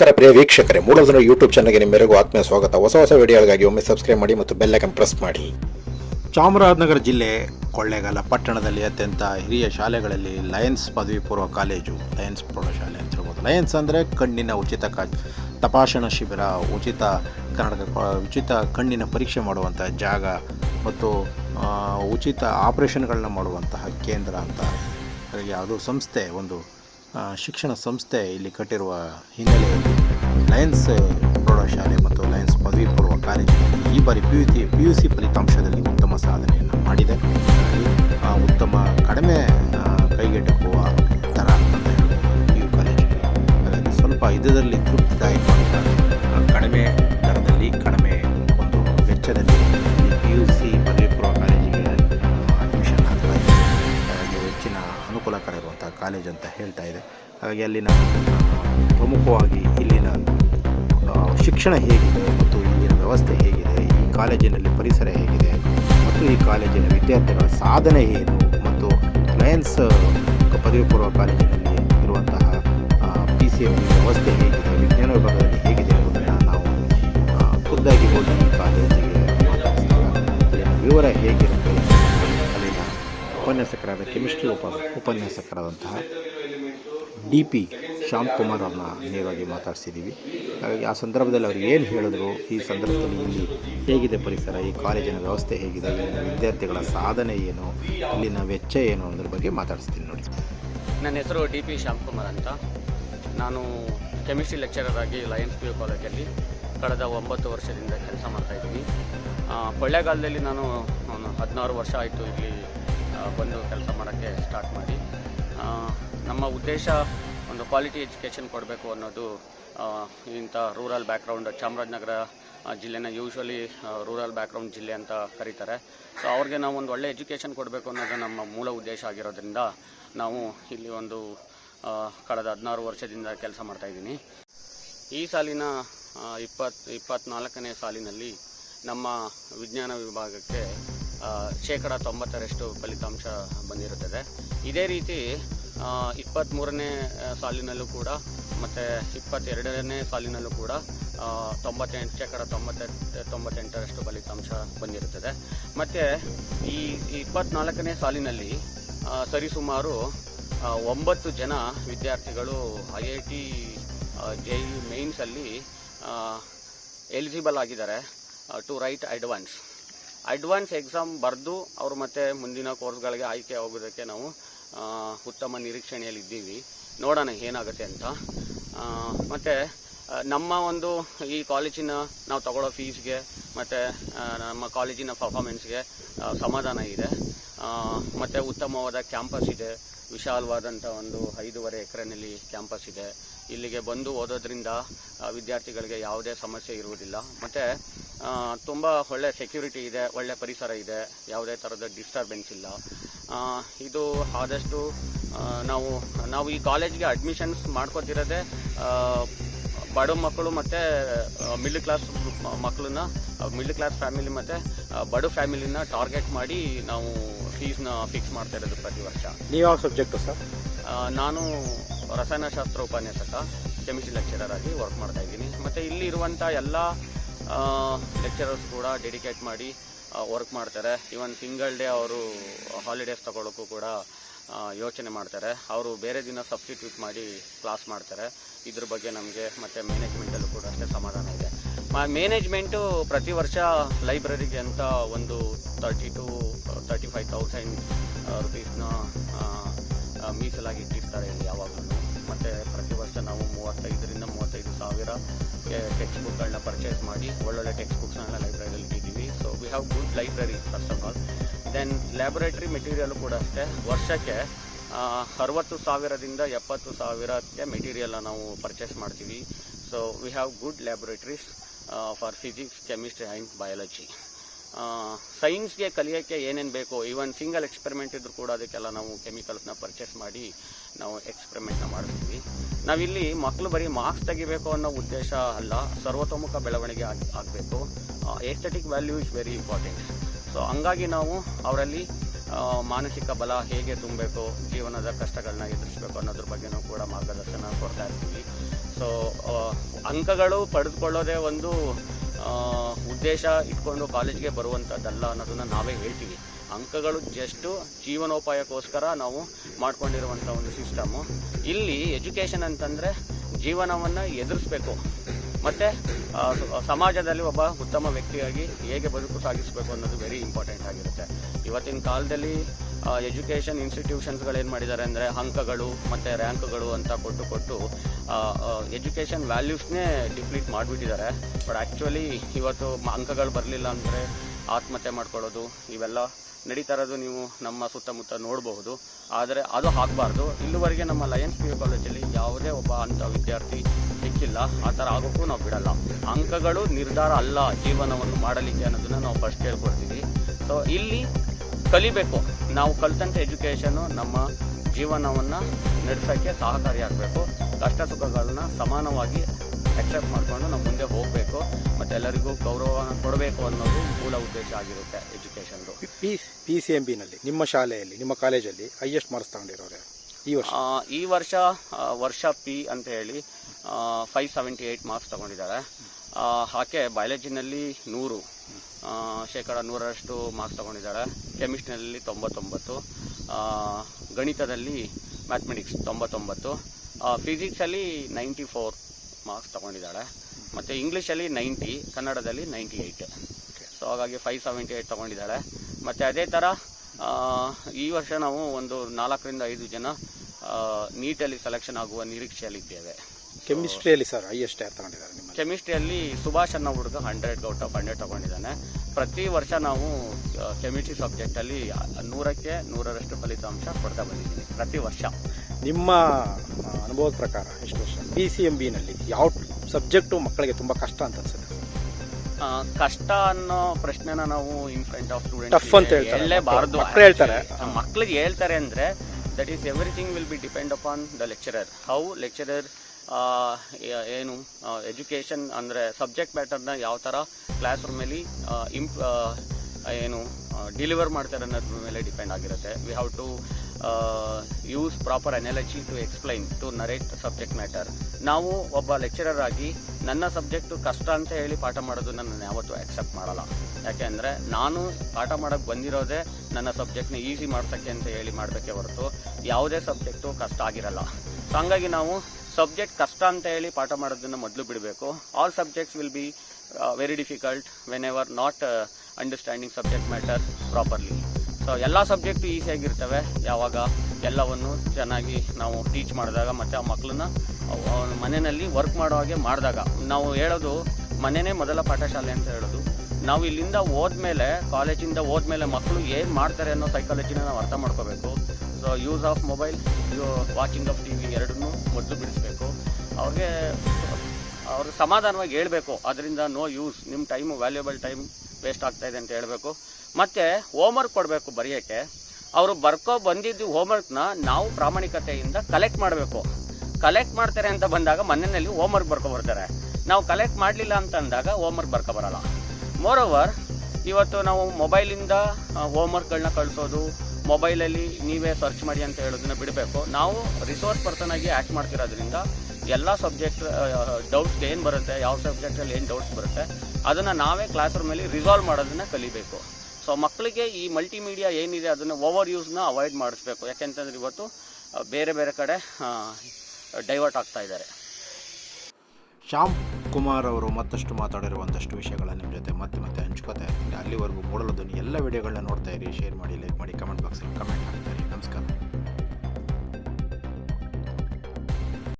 ನಮಸ್ಕಾರ ಪ್ರಿಯ ವೀಕ್ಷಕರೇ ಮೂಡೋದನ್ನು ಯೂಟ್ಯೂಬ್ ಚಾನಲ್ಗೆ ನಿಮ್ಮೆಲ್ಲರಿಗೂ ಆತ್ಮೀಯ ಸ್ವಾಗತ. ಹೊಸ ಹೊಸ ವಿಡಿಯೋಗಳಿಗಾಗಿ ಒಮ್ಮೆ ಸಬ್ಸ್ಕ್ರೈಬ್ ಮಾಡಿ ಮತ್ತು ಬೆಲ್ಲೈಕನ್ ಪ್ರೆಸ್ ಮಾಡಿ. ಚಾಮರಾಜನಗರ ಜಿಲ್ಲೆ ಕೊಳ್ಳೇಗಾಲ ಪಟ್ಟಣದಲ್ಲಿ ಅತ್ಯಂತ ಹಿರಿಯ ಶಾಲೆಗಳಲ್ಲಿ ಲಯನ್ಸ್ ಪದವಿ ಪೂರ್ವ ಕಾಲೇಜು, ಲಯನ್ಸ್ ಪ್ರೌಢಶಾಲೆ ಅಂತ ಹೇಳ್ಬೋದು. ಲಯನ್ಸ್ ಅಂದರೆ ಕಣ್ಣಿನ ಉಚಿತ ಕ, ತಪಾಸಣಾ ಶಿಬಿರ, ಉಚಿತ ಕರ್ನಾಟಕ ಉಚಿತ ಕಣ್ಣಿನ ಪರೀಕ್ಷೆ ಮಾಡುವಂಥ ಜಾಗ ಮತ್ತು ಉಚಿತ ಆಪರೇಷನ್ಗಳನ್ನ ಮಾಡುವಂತಹ ಕೇಂದ್ರ ಅಂತ, ಯಾವುದೋ ಸಂಸ್ಥೆ ಒಂದು ಶಿಕ್ಷಣ ಸಂಸ್ಥೆ ಇಲ್ಲಿ ಕಟ್ಟಿರುವ ಹಿನ್ನೆಲೆಯಲ್ಲಿ ಲಯನ್ಸ್ ಪ್ರೌಢಶಾಲೆ ಮತ್ತು ಲಯನ್ಸ್ ಪದವಿ ಪೂರ್ವ ಕಾಲೇಜಿನಲ್ಲಿ ಈ ಬಾರಿ P U C P U C ಫಲಿತಾಂಶದಲ್ಲಿ ಉತ್ತಮ ಸಾಧನೆಯನ್ನು ಮಾಡಿದೆ. ಉತ್ತಮ, ಕಡಿಮೆ ಕೈಗೆಟಕುವ ಥರ ಪಿ ಯು ಹಾಗಾಗಿ ಸ್ವಲ್ಪ ಇದರಲ್ಲಿ ತೃಪ್ತಿದಾಯಕವಾದ ಕಾಲೇಜ್ ಅಂತ ಹೇಳ್ತಾ ಇದೆ. ಹಾಗಾಗಿ ಅಲ್ಲಿನ ಪ್ರಮುಖವಾಗಿ ಇಲ್ಲಿನ ಶಿಕ್ಷಣ ಹೇಗಿದೆ ಮತ್ತು ಇಲ್ಲಿನ ವ್ಯವಸ್ಥೆ ಹೇಗಿದೆ, ಈ ಕಾಲೇಜಿನಲ್ಲಿ ಪರಿಸರ ಹೇಗಿದೆ ಮತ್ತು ಈ ಕಾಲೇಜಿನ ವಿದ್ಯಾರ್ಥಿಗಳ ಸಾಧನೆ ಏನು ಮತ್ತು ಲಯನ್ಸ್ ಪದವಿ ಪೂರ್ವ ಕಾಲೇಜಿನಲ್ಲಿ ಇರುವಂತಹ ಪಿ ಸಿ ಎಂ ವ್ಯವಸ್ಥೆ ಹೇಗಿದೆ, ವಿಜ್ಞಾನ ವಿಭಾಗದಲ್ಲಿ ಹೇಗಿದೆ ಎಂಬುದನ್ನು ನಾವು ಖುದ್ದಾಗಿ ಹೋಗಿ ಕಾಲೇಜಿಗೆ ಅಲ್ಲಿನ ವಿವರ ಹೇಗಿರುತ್ತೆ ಉಪನ್ಯಾಸಕರಾದ ಕೆಮಿಸ್ಟ್ರಿ ಉಪ, ಉಪನ್ಯಾಸಕರಾದಂತಹ ಡಿ ಪಿ ಶ್ಯಾಮ್ ಕುಮಾರ್ ಅವ್ರನ್ನ ನೇರವಾಗಿ ಮಾತಾಡ್ಸಿದ್ದೀವಿ ಹಾಗಾಗಿ ಆ ಸಂದರ್ಭದಲ್ಲಿ ಅವರು ಏನು ಹೇಳಿದ್ರು, ಈ ಸಂದರ್ಭದಲ್ಲಿ ಇಲ್ಲಿ ಹೇಗಿದೆ ಪರಿಸರ, ಈ ಕಾಲೇಜಿನ ವ್ಯವಸ್ಥೆ ಹೇಗಿದೆ, ಇಲ್ಲಿನ ವಿದ್ಯಾರ್ಥಿಗಳ ಸಾಧನೆ ಏನು, ಇಲ್ಲಿನ ವೆಚ್ಚ ಏನು ಅನ್ನೋದ್ರ ಬಗ್ಗೆ ಮಾತಾಡಿಸ್ತೀನಿ ನೋಡಿ. ನನ್ನ ಹೆಸರು ಡಿ ಪಿ ಶ್ಯಾಮ್ಕುಮಾರ್ ಅಂತ. ನಾನು ಕೆಮಿಸ್ಟ್ರಿ ಲೆಕ್ಚರರ್ ಆಗಿ ಲಯನ್ಸ್ ಪಿ ಯು ಕಾಲೇಜಲ್ಲಿ ಕಳೆದ ಒಂಬತ್ತು ವರ್ಷದಿಂದ ಕೆಲಸ ಮಾಡ್ತಾಯಿದ್ದೀನಿ ಕೊಳ್ಳೇಗಾಲದಲ್ಲಿ ನಾನು ಹದಿನಾರು ವರ್ಷ ಆಯಿತು ಇಲ್ಲಿ ಬಂದು ಕೆಲಸ ಮಾಡೋಕ್ಕೆ ಸ್ಟಾರ್ಟ್ ಮಾಡಿ. ನಮ್ಮ ಉದ್ದೇಶ ಒಂದು ಕ್ವಾಲಿಟಿ ಎಜುಕೇಷನ್ ಕೊಡಬೇಕು ಅನ್ನೋದು ಇಂಥ ರೂರಲ್ ಬ್ಯಾಕ್ಗ್ರೌಂಡ್ ಚಾಮರಾಜನಗರ ಜಿಲ್ಲೆನ ಯೂಶ್ವಲಿ ರೂರಲ್ ಬ್ಯಾಕ್ಗ್ರೌಂಡ್ ಜಿಲ್ಲೆ ಅಂತ ಕರೀತಾರೆ. ಸೊ ಅವ್ರಿಗೆ ನಾವು ಒಂದು ಒಳ್ಳೆ ಎಜುಕೇಷನ್ ಕೊಡಬೇಕು ಅನ್ನೋದು ನಮ್ಮ ಮೂಲ ಉದ್ದೇಶ ಆಗಿರೋದ್ರಿಂದ ನಾವು ಇಲ್ಲಿ ಒಂದು ಕಳೆದ ಹದಿನಾರು ವರ್ಷದಿಂದ ಕೆಲಸ ಮಾಡ್ತಾಯಿದ್ದೀನಿ ಈ ಸಾಲಿನ ಇಪ್ಪತ್ತು ಇಪ್ಪತ್ತ್ನಾಲ್ಕನೇ ಸಾಲಿನಲ್ಲಿ ನಮ್ಮ ವಿಜ್ಞಾನ ವಿಭಾಗಕ್ಕೆ ಶೇಕಡ ತೊಂಬತ್ತರಷ್ಟು ಫಲಿತಾಂಶ ಬಂದಿರುತ್ತದೆ. ಇದೇ ರೀತಿ ಇಪ್ಪತ್ತ್ಮೂರನೇ ಸಾಲಿನಲ್ಲೂ ಕೂಡ, ಮತ್ತು ಇಪ್ಪತ್ತೆರಡನೇ ಸಾಲಿನಲ್ಲೂ ಕೂಡ ತೊಂಬತ್ತೆಂಟು ಶೇಕಡ ತೊಂಬತ್ತೆಂಟು ತೊಂಬತ್ತೆಂಟರಷ್ಟು ಫಲಿತಾಂಶ ಬಂದಿರುತ್ತದೆ. ಮತ್ತು ಈ ಇಪ್ಪತ್ನಾಲ್ಕನೇ ಸಾಲಿನಲ್ಲಿ ಸರಿಸುಮಾರು ಒಂಬತ್ತು ಜನ ವಿದ್ಯಾರ್ಥಿಗಳು I I T J E ಮೇನ್ಸಲ್ಲಿ eligible ಆಗಿದ್ದಾರೆ to write advance. Advance exam ಬರೆದು ಅವರು ಮತ್ತೆ ಮುಂದಿನ ಕೋರ್ಸ್ಗಳಿಗೆ ಆಯ್ಕೆ ಆಗೋದಕ್ಕೆ ನಾವು ಉತ್ತಮ ನಿರೀಕ್ಷಣೆಯಲ್ಲಿದ್ದೀವಿ ನೋಡೋಣ ಏನಾಗುತ್ತೆ ಅಂತ. ಮತ್ತು ನಮ್ಮ ಒಂದು ಈ ಕಾಲೇಜಿನ ನಾವು ತಗೊಳ್ಳೋ ಫೀಸ್ಗೆ ಮತ್ತು ನಮ್ಮ ಕಾಲೇಜಿನ ಪರ್ಫಾರ್ಮೆನ್ಸ್ಗೆ ಸಮಾಧಾನ ಇದೆ. ಮತ್ತೆ ಉತ್ತಮವಾದ ಕ್ಯಾಂಪಸ್ ಇದೆ. ವಿಶಾಲವಾದಂಥ ಒಂದು ಐದೂವರೆ ಎಕರೆನಲ್ಲಿ ಕ್ಯಾಂಪಸ್ ಇದೆ. ಇಲ್ಲಿಗೆ ಬಂದು ಓದೋದ್ರಿಂದ ವಿದ್ಯಾರ್ಥಿಗಳಿಗೆ ಯಾವುದೇ ಸಮಸ್ಯೆ ಇರುವುದಿಲ್ಲ. ಮತ್ತು ತುಂಬ ಒಳ್ಳೆ ಸೆಕ್ಯೂರಿಟಿ ಇದೆ, ಒಳ್ಳೆ ಪರಿಸರ ಇದೆ, ಯಾವುದೇ ಥರದ ಡಿಸ್ಟರ್ಬೆನ್ಸ್ ಇಲ್ಲ. ಇದು ಆದಷ್ಟು ನಾವು ನಾವು ಈ ಕಾಲೇಜ್ಗೆ ಅಡ್ಮಿಷನ್ಸ್ ಮಾಡ್ಕೋತಿರೋದೆ ಬಡ ಮಕ್ಕಳು ಮತ್ತು ಮಿಡ್ಲ್ ಕ್ಲಾಸ್ ಮಕ್ಕಳನ್ನ ಮಿಡ್ಲ್ ಕ್ಲಾಸ್ ಫ್ಯಾಮಿಲಿ ಮತ್ತು ಬಡ ಫ್ಯಾಮಿಲಿನ ಟಾರ್ಗೆಟ್ ಮಾಡಿ ನಾವು ಫೀಸ್ನ ಫಿಕ್ಸ್ ಮಾಡ್ತಾ ಇರೋದು ಪ್ರತಿ ವರ್ಷ. ನೀವು ಯಾವ ಸಬ್ಜೆಕ್ಟು ಸರ್ ನಾನು ರಸಾಯನಶಾಸ್ತ್ರ ಉಪನ್ಯಾಸಕ ಕೆಮಿಸ್ಟ್ರಿ ಲೆಕ್ಚರರ್ ಆಗಿ ವರ್ಕ್ ಮಾಡ್ತಾ ಇದ್ದೀನಿ. ಮತ್ತು ಇಲ್ಲಿ ಇರುವಂಥ ಎಲ್ಲ ಲೆಕ್ಚರರ್ಸ್ ಕೂಡ ಡೆಡಿಕೇಟ್ ಮಾಡಿ ವರ್ಕ್ ಮಾಡ್ತಾರೆ. ಇವನ್ ಸಿಂಗಲ್ ಡೇ ಅವರು ಹಾಲಿಡೇಸ್ ತಗೊಳ್ಳೋಕ್ಕೂ ಕೂಡ ಯೋಚನೆ ಮಾಡ್ತಾರೆ. ಅವರು ಬೇರೆ ದಿನ ಸಬ್ಸ್ಟಿಟ್ಯೂಟ್ ಮಾಡಿ ಕ್ಲಾಸ್ ಮಾಡ್ತಾರೆ. ಇದ್ರ ಬಗ್ಗೆ ನಮಗೆ ಮತ್ತು ಮ್ಯಾನೇಜ್ಮೆಂಟಲ್ಲೂ ಕೂಡ ಅಷ್ಟೇ ಸಮಾಧಾನ ಇದೆ. ಮ್ಯಾನೇಜ್ಮೆಂಟು ಪ್ರತಿ ವರ್ಷ ಲೈಬ್ರರಿಗೆ ಅಂತ ಒಂದು thirty two thirty five thousand ರುಪೀಸ್ನ ಮೀಸಲಾಗಿ ಇಟ್ಟಿರ್ತಾರೆ ಯಾವಾಗಲೂ. ಮತ್ತು ಪ್ರತಿ ವರ್ಷ ನಾವು ಮೂವತ್ತೈದರಿಂದ ಮೂವತ್ತೈದು ಸಾವಿರ ಟೆಕ್ಸ್ಟ್ ಬುಕ್ಗಳನ್ನ ಪರ್ಚೇಸ್ ಮಾಡಿ ಒಳ್ಳೊಳ್ಳೆ ಟೆಕ್ಸ್ಟ್ ಬುಕ್ಸ್ನೆಲ್ಲ ಲೈಬ್ರರಿಯಲ್ಲಿ ಇಟ್ಟಿದ್ದೀವಿ. So we have good library first of all then laboratory material ಕೂಡ ಅಷ್ಟೇ. ವರ್ಷಕ್ಕೆ ಅರವತ್ತು ಸಾವಿರದಿಂದ ಎಪ್ಪತ್ತು ಸಾವಿರಕ್ಕೆ ಮೆಟೀರಿಯಲ್ನ ನಾವು ಪರ್ಚೇಸ್ ಮಾಡ್ತೀವಿ. So we have good laboratories for physics chemistry and biology ಸೈನ್ಸ್ಗೆ ಕಲಿಯೋಕ್ಕೆ ಏನೇನು ಬೇಕು ಈವನ್ ಸಿಂಗಲ್ ಎಕ್ಸ್ಪೆರಿಮೆಂಟ್ ಇದ್ರೂ ಕೂಡ ಅದಕ್ಕೆಲ್ಲ ನಾವು ಕೆಮಿಕಲ್ಸ್ನ ಪರ್ಚೇಸ್ ಮಾಡಿ ನಾವು ಎಕ್ಸ್ಪೆರಿಮೆಂಟ್ನ ಮಾಡ್ತೀವಿ. ನಾವಿಲ್ಲಿ ಮಕ್ಕಳು ಬರೀ ಮಾರ್ಕ್ಸ್ ತೆಗಿಬೇಕು ಅನ್ನೋ ಉದ್ದೇಶ ಅಲ್ಲ, ಸರ್ವತೋಮುಖ ಬೆಳವಣಿಗೆ ಆಗ್, ಆಗಬೇಕು. Aesthetic value is very important so ಹಂಗಾಗಿ ನಾವು ಅವರಲ್ಲಿ ಮಾನಸಿಕ ಬಲ ಹೇಗೆ ತುಂಬಬೇಕು, ಜೀವನದ ಕಷ್ಟಗಳನ್ನ ಎದುರಿಸಬೇಕು ಅನ್ನೋದ್ರ ಬಗ್ಗೆನೂ ಕೂಡ ಮಾರ್ಗದರ್ಶನ ಕೊಡ್ತಾ ಇರ್ತೀವಿ. ಸೊ ಅಂಕಗಳು ಪಡೆದುಕೊಳ್ಳೋದೇ ಒಂದು ಉದ್ದೇಶ ಇಟ್ಕೊಂಡು ಕಾಲೇಜ್ಗೆ ಬರುವಂಥದ್ದಲ್ಲ ಅನ್ನೋದನ್ನು ನಾವೇ ಹೇಳ್ತೀವಿ. ಅಂಕಗಳು ಜಸ್ಟು ಜೀವನೋಪಾಯಕ್ಕೋಸ್ಕರ ನಾವು ಮಾಡ್ಕೊಂಡಿರುವಂಥ ಒಂದು ಸಿಸ್ಟಮು ಇಲ್ಲಿ ಎಜುಕೇಷನ್ ಅಂತಂದರೆ ಜೀವನವನ್ನು ಎದುರಿಸ್ಬೇಕು. ಮತ್ತು ಸಮಾಜದಲ್ಲಿ ಒಬ್ಬ ಉತ್ತಮ ವ್ಯಕ್ತಿಯಾಗಿ ಹೇಗೆ ಬದುಕು ಸಾಗಿಸಬೇಕು ಅನ್ನೋದು ವೆರಿ ಇಂಪಾರ್ಟೆಂಟ್ ಆಗಿರುತ್ತೆ. ಇವತ್ತಿನ ಕಾಲದಲ್ಲಿ ಎಜುಕೇಷನ್ ಇನ್ಸ್ಟಿಟ್ಯೂಷನ್ಸ್ಗಳು ಮಾಡಿದ್ದಾರೆ ಅಂದರೆ ಅಂಕಗಳು ಮತ್ತು ರ್ಯಾಂಕ್ಗಳು ಅಂತ ಕೊಟ್ಟು ಕೊಟ್ಟು ಎಜುಕೇಷನ್ ವ್ಯಾಲ್ಯೂಸ್ನೇ ಡಿಪ್ಲೀಟ್ ಮಾಡಿಬಿಟ್ಟಿದ್ದಾರೆ. ಬಟ್ ಆ್ಯಕ್ಚುಲಿ ಇವತ್ತು ಅಂಕಗಳು ಬರಲಿಲ್ಲ ಅಂದರೆ ಆತ್ಮಹತ್ಯೆ ಮಾಡ್ಕೊಳ್ಳೋದು, ಇವೆಲ್ಲ ನಡೀತಾ ಇರೋದು ನೀವು ನಮ್ಮ ಸುತ್ತಮುತ್ತ ನೋಡಬಹುದು. ಆದರೆ ಅದು ಆಗಬಾರ್ದು. ಇಲ್ಲಿವರೆಗೆ ನಮ್ಮ ಲಯನ್ಸ್ ಪಿ ಯು ಕಾಲೇಜಲ್ಲಿ ಯಾವುದೇ ಒಬ್ಬ ಅಂಥ ವಿದ್ಯಾರ್ಥಿ ಸಿಕ್ಕಿಲ್ಲ. ಆ ಥರ ಆಗೋಕ್ಕೂ ನಾವು ಬಿಡಲ್ಲ. ಅಂಕಗಳು ನಿರ್ಧಾರ ಅಲ್ಲ ಜೀವನವನ್ನು ಮಾಡಲಿಕ್ಕೆ ಅನ್ನೋದನ್ನು ನಾವು ಫಸ್ಟ್ ಹೇಳ್ಕೊಡ್ತೀವಿ. ಸೊ ಇಲ್ಲಿ ಕಲಿಬೇಕು. ನಾವು ಕಲಿತಂಥ ಎಜುಕೇಷನು ನಮ್ಮ ಜೀವನವನ್ನು ನಡೆಸೋಕ್ಕೆ ಸಹಕಾರಿಯಾಗಬೇಕು. ಕಷ್ಟ ಸುಖಗಳನ್ನ ಸಮಾನವಾಗಿ ಅಕ್ಸೆಪ್ಟ್ ಮಾಡಿಕೊಂಡು ನಾವು ಮುಂದೆ ಹೋಗಬೇಕು. ಮತ್ತು ಎಲ್ಲರಿಗೂ ಗೌರವ ಕೊಡಬೇಕು ಅನ್ನೋದು ಮೂಲ ಉದ್ದೇಶ ಆಗಿರುತ್ತೆ ಎಜುಕೇಷನ್ದು. ಪಿ ಪಿ ಸಿ ಎಂ ಬಿನಲ್ಲಿ ನಿಮ್ಮ ಶಾಲೆಯಲ್ಲಿ ನಿಮ್ಮ ಕಾಲೇಜಲ್ಲಿ ಹೈಯೆಸ್ಟ್ ಮಾರ್ಕ್ಸ್ ತಗೊಂಡಿರೋರು ಈ ವರ್ಷ? ಈ ವರ್ಷ ವರ್ಷ ಪಿ ಅಂತ ಹೇಳಿ ಫೈವ್ ಸೆವೆಂಟಿ ಏಯ್ಟ್ ಮಾರ್ಕ್ಸ್ ತಗೊಂಡಿದ್ದಾರೆ. ಆಕೆ ಬಯಾಲಜಿನಲ್ಲಿ ನೂರು ಶೇಕಡ ನೂರರಷ್ಟು ಮಾರ್ಕ್ಸ್ ತೊಗೊಂಡಿದ್ದಾಳೆ. ಕೆಮಿಸ್ಟ್ರಿನಲ್ಲಿ ತೊಂಬತ್ತೊಂಬತ್ತು ಗಣಿತದಲ್ಲಿ ಮ್ಯಾಥಮೆಟಿಕ್ಸ್ ತೊಂಬತ್ತೊಂಬತ್ತು ಫಿಸಿಕ್ಸಲ್ಲಿ ನೈಂಟಿ ಫೋರ್ ಮಾರ್ಕ್ಸ್ ತಗೊಂಡಿದ್ದಾಳೆ. ಮತ್ತು ಇಂಗ್ಲೀಷಲ್ಲಿ ನೈಂಟಿ ಕನ್ನಡದಲ್ಲಿ ನೈಂಟಿ ಏಯ್ಟ್ ಸೊ ಹಾಗಾಗಿ ಫೈವ್ ಸೆವೆಂಟಿ ಏಯ್ಟ್ ತೊಗೊಂಡಿದ್ದಾಳೆ. ಮತ್ತು ಅದೇ ಥರ ಈ ವರ್ಷ ನಾವು ಒಂದು ನಾಲ್ಕರಿಂದ ಐದು ಜನ ನೀಟಲ್ಲಿ ಸೆಲೆಕ್ಷನ್ ಆಗುವ ನಿರೀಕ್ಷೆಯಲ್ಲಿದ್ದೇವೆ. ಕೆಮಿಸ್ಟ್ರಿಯಲ್ಲಿ ಸರ್ ಹೈಯೆಸ್ಟ್ ಯಾರು ತಗೊಂಡಿದ್ದಾರೆ ನಿಮ್ಮ ಕೆಮಿಸ್ಟ್ರಿಯಲ್ಲಿ ಸುಭಾಷ್ ಅನ್ನೋ ಹುಡುಗ ಹಂಡ್ರೆಡ್ ಔಟ್ ಆಫ್ ಹಂಡ್ರೆಡ್ ತಗೊಂಡಿದ್ದಾನೆ. ಪ್ರತಿ ವರ್ಷ ನಾವು ಕೆಮಿಸ್ಟ್ರಿ ಸಬ್ಜೆಕ್ಟಲ್ಲಿ ನೂರಕ್ಕೆ ನೂರರಷ್ಟು ಫಲಿತಾಂಶ ಕೊಡ್ತಾ ಬಂದಿದ್ದೀನಿ ಪ್ರತಿ ವರ್ಷ. ನಿಮ್ಮ ಅನುಭವದ ಪ್ರಕಾರ ಎಷ್ಟು ವರ್ಷ? ಪಿ ಸಿ ಎಂ ಬಿನಲ್ಲಿ ಯಾವ ಸಬ್ಜೆಕ್ಟು ಮಕ್ಕಳಿಗೆ ತುಂಬ ಕಷ್ಟ ಅಂತ ಅನ್ಸುತ್ತೆ ಕಷ್ಟ ಅನ್ನೋ ಪ್ರಶ್ನೆನ ನಾವು in front of student tough ಅಂತ ಹೇಳ್ತಾರೆ. ಹೇಳಲೇಬಾರ್ದು. ಮಕ್ಳು ಹೇಳ್ತಾರೆ. ಮಕ್ಕಳಿಗೆ ಹೇಳ್ತಾರೆ ಅಂದ್ರೆ that is everything will be depend upon the lecturer how lecturer ಏನು ಎಜುಕೇಷನ್ ಅಂದರೆ ಸಬ್ಜೆಕ್ಟ್ ಮ್ಯಾಟರ್ನ ಯಾವ ಥರ ಕ್ಲಾಸ್ ರೂಮಲ್ಲಿ ಇಂಪ್ ಏನು ಡಿಲಿವರ್ ಮಾಡ್ತಾರೆ ಅನ್ನೋದ್ರ ಮೇಲೆ ಡಿಪೆಂಡ್ ಆಗಿರುತ್ತೆ. We have to use proper analogy to explain to narrate subject matter ನಾವು ಒಬ್ಬ ಲೆಕ್ಚರರ್ ಆಗಿ ನನ್ನ ಸಬ್ಜೆಕ್ಟು ಕಷ್ಟ ಅಂತ ಹೇಳಿ ಪಾಠ ಮಾಡೋದನ್ನ ನಾನು ಯಾವತ್ತೂ ಆಕ್ಸೆಪ್ಟ್ ಮಾಡಲ್ಲ. ಯಾಕೆಂದರೆ ನಾನು ಪಾಠ ಮಾಡೋಕ್ಕೆ ಬಂದಿರೋದೇ ನನ್ನ ಸಬ್ಜೆಕ್ಟ್ನ ಈಸಿ ಮಾಡ್ಸೋಕ್ಕೆ ಅಂತ ಹೇಳಿ ಮಾಡಬೇಕೆ ಹೊರತು ಯಾವುದೇ ಸಬ್ಜೆಕ್ಟು ಕಷ್ಟ ಆಗಿರಲ್ಲ. ಹಂಗಾಗಿ ನಾವು ಸಬ್ಜೆಕ್ಟ್ ಕಷ್ಟ ಅಂತ ಹೇಳಿ ಪಾಠ ಮಾಡೋದನ್ನ ಮೊದಲು ಬಿಡಬೇಕು. All subjects will be very difficult whenever not understanding subject matter properly so ಎಲ್ಲ ಸಬ್ಜೆಕ್ಟು ಈಸಿಯಾಗಿರ್ತವೆ ಯಾವಾಗ? ಎಲ್ಲವನ್ನು ಚೆನ್ನಾಗಿ ನಾವು ಟೀಚ್ ಮಾಡಿದಾಗ ಮತ್ತು ಆ ಮಕ್ಕಳನ್ನ ಮನೆಯಲ್ಲಿ ವರ್ಕ್ ಮಾಡೋ ಹಾಗೆ ಮಾಡಿದಾಗ. ನಾವು ಹೇಳೋದು ಮನೆಯೇ ಮೊದಲ ಪಾಠಶಾಲೆ ಅಂತ ಹೇಳೋದು. ನಾವು ಇಲ್ಲಿಂದ ಹೋದ್ಮೇಲೆ ಕಾಲೇಜಿಂದ ಹೋದ್ಮೇಲೆ ಮಕ್ಕಳು ಏನು ಮಾಡ್ತಾರೆ ಅನ್ನೋ ಸೈಕಾಲಜಿನ ನಾವು ಅರ್ಥ ಮಾಡ್ಕೋಬೇಕು. Use of mobile watching of T V ಎರಡನ್ನೂ ಮೊದಲು ಬಿಡಿಸ್ಬೇಕು. ಅವ್ರಿಗೆ ಅವ್ರಿಗೆ ಸಮಾಧಾನವಾಗಿ ಹೇಳಬೇಕು. ಅದರಿಂದ ನೋ ಯೂಸ್ ನಿಮ್ಮ ಟೈಮು ವ್ಯಾಲ್ಯೂಬಲ್ ಟೈಮ್ ವೇಸ್ಟ್ ಆಗ್ತಾ ಇದೆ ಅಂತ ಹೇಳಬೇಕು. ಮತ್ತು ಹೋಮ್ವರ್ಕ್ ಕೊಡಬೇಕು ಬರೆಯೋಕ್ಕೆ. ಅವರು ಬರ್ಕೋ ಬಂದಿದ್ದು ಹೋಮ್ವರ್ಕ್ನ ನಾವು ಪ್ರಾಮಾಣಿಕತೆಯಿಂದ ಕಲೆಕ್ಟ್ ಮಾಡಬೇಕು. ಕಲೆಕ್ಟ್ ಮಾಡ್ತಾರೆ ಅಂತ ಬಂದಾಗ ಮನೆಯಲ್ಲಿ ಹೋಮ್ವರ್ಕ್ ಬರ್ಕೋ ಬರ್ತಾರೆ. ನಾವು ಕಲೆಕ್ಟ್ ಮಾಡಲಿಲ್ಲ ಅಂತ ಅಂದಾಗ ಹೋಮ್ವರ್ಕ್ ಬರ್ಕೊ ಬರಲ್ಲ. ಮೋರ್ ಓವರ್ ಇವತ್ತು ನಾವು ಮೊಬೈಲಿಂದ ಹೋಮ್ವರ್ಕ್ಗಳನ್ನ ಕಳಿಸೋದು ಮೊಬೈಲಲ್ಲಿ ನೀವೇ ಸರ್ಚ್ ಮಾಡಿ ಅಂತ ಹೇಳೋದನ್ನ ಬಿಡಬೇಕು. ನಾವು ರಿಸೋರ್ಸ್ ಪರ್ಸನ್ ಆಗಿ ಆ್ಯಕ್ಟ್ ಮಾಡ್ತಿರೋದ್ರಿಂದ ಎಲ್ಲ ಸಬ್ಜೆಕ್ಟ್ ಡೌಟ್ಸ್ಗೆ ಏನು ಬರುತ್ತೆ, ಯಾವ ಸಬ್ಜೆಕ್ಟಲ್ಲಿ ಏನು ಡೌಟ್ಸ್ ಬರುತ್ತೆ, ಅದನ್ನು ನಾವೇ ಕ್ಲಾಸ್ ರೂಮಲ್ಲಿ ರಿಸಾಲ್ವ್ ಮಾಡೋದನ್ನ ಕಲಿಬೇಕು. ಸೊ ಮಕ್ಕಳಿಗೆ ಈ ಮಲ್ಟಿಮೀಡಿಯಾ ಏನಿದೆ ಅದನ್ನು ಓವರ್ ಯೂಸ್ನ ಅವಾಯ್ಡ್ ಮಾಡಿಸ್ಬೇಕು. ಯಾಕೆಂತಂದ್ರೆ ಇವತ್ತು ಬೇರೆ ಬೇರೆ ಕಡೆ ಡೈವರ್ಟ್ ಆಗ್ತಾ ಇದ್ದಾರೆ. ಶ್ಯಾಮ್ ಕುಮಾರ್ ಅವರು ಮತ್ತಷ್ಟು ಮಾತಾಡಿರುವ ಒಂದಷ್ಟು ನಿಮ್ಮ ಜೊತೆ ಮತ್ತೆ ಮತ್ತೆ ಹಂಚ್ಕೋತಾ ಇರ್ತೀನಿ. ಅಲ್ಲಿವರೆಗೂ ಮೂಡಲದನ್ನು ಎಲ್ಲ ವಿಡಿಯೋಗಳನ್ನ ನೋಡ್ತಾ ಇರಿ ಶೇರ್ ಮಾಡಿ ಲೈಕ್ ಮಾಡಿ ಕಮೆಂಟ್ ಬಾಕ್ಸಲ್ಲಿ ಕಮೆಂಟ್ ಮಾಡಿದ್ದಾರೆ. ನಮಸ್ಕಾರ.